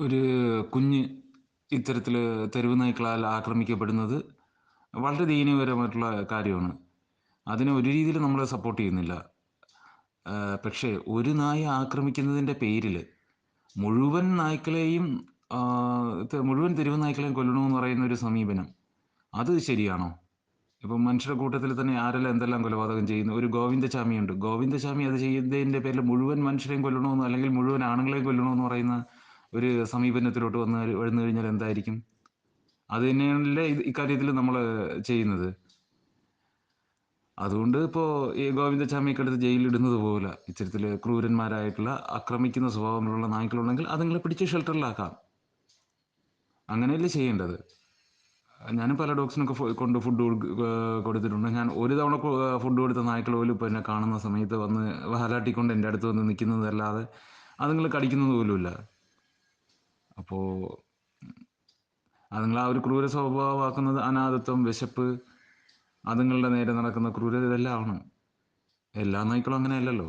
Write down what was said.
ഒരു കുഞ്ഞ് ഇത്തരത്തിൽ തെരുവ് നായ്ക്കളാൽ ആക്രമിക്കപ്പെടുന്നത് വളരെ ദയനീയപരമായിട്ടുള്ള കാര്യമാണ്. അതിനെ ഒരു രീതിയിലും നമ്മൾ സപ്പോർട്ട് ചെയ്യുന്നില്ല. പക്ഷേ ഒരു നായ ആക്രമിക്കുന്നതിന്റെ പേരിൽ മുഴുവൻ നായ്ക്കളെയും മുഴുവൻ തെരുവ് നായ്ക്കളെയും കൊല്ലണമെന്ന് പറയുന്ന ഒരു സമീപനം അത് ശരിയാണോ? ഇപ്പം മനുഷ്യരുടെ കൂട്ടത്തിൽ തന്നെ ആരെല്ലാം എന്തെല്ലാം കൊലപാതകം ചെയ്യുന്നു? ഒരു ഗോവിന്ദചാമിയുണ്ട് ഗോവിന്ദചാമി അത് ചെയ്യുന്നതിന്റെ പേരിൽ മുഴുവൻ മനുഷ്യരെയും കൊല്ലണമെന്ന് അല്ലെങ്കിൽ മുഴുവൻ ആണുങ്ങളെയും കൊല്ലണമെന്ന് പറയുന്ന ഒരു സമീപനത്തിലോട്ട് വന്ന് വന്നു കഴിഞ്ഞാൽ എന്തായിരിക്കും? അത് തന്നെയല്ലേ ഇക്കാര്യത്തിൽ നമ്മൾ ചെയ്യുന്നത്. അതുകൊണ്ട് ഇപ്പോൾ ഈ ഗോവിന്ദചാമിയൊക്കെ എടുത്ത് ജയിലിലിടുന്നത് പോലെ ഇത്തരത്തിൽ ക്രൂരന്മാരായിട്ടുള്ള ആക്രമിക്കുന്ന സ്വഭാവങ്ങളുള്ള നായ്ക്കളുണ്ടെങ്കിൽ അതുങ്ങളെ പിടിച്ച് ഷെൽട്ടറിലാക്കാം. അങ്ങനെയല്ലേ ചെയ്യേണ്ടത്? ഞാനും പല ഡോഗ്സിനൊക്കെ കൊണ്ട് ഫുഡ് കൊടുത്തിട്ടുണ്ട്. ഞാൻ ഒരു തവണ ഫുഡ് കൊടുത്ത നായ്ക്കൾ പോലും ഇപ്പോൾ എന്നെ കാണുന്ന സമയത്ത് വന്ന് വഹലാട്ടിക്കൊണ്ട് എന്റെ അടുത്ത് വന്ന് നിൽക്കുന്നതല്ലാതെ അതുങ്ങൾ കടിക്കുന്നത് പോലുമില്ല. അപ്പോൾ അതുങ്ങൾ ആ ഒരു ക്രൂര സ്വഭാവമാക്കുന്നത് അനാഥത്വം വിശപ്പ് അതുങ്ങളുടെ നേരെ നടക്കുന്ന ക്രൂരത ഇതെല്ലാം ആണ്. എല്ലാ നായ്ക്കളും അങ്ങനെയല്ലല്ലോ.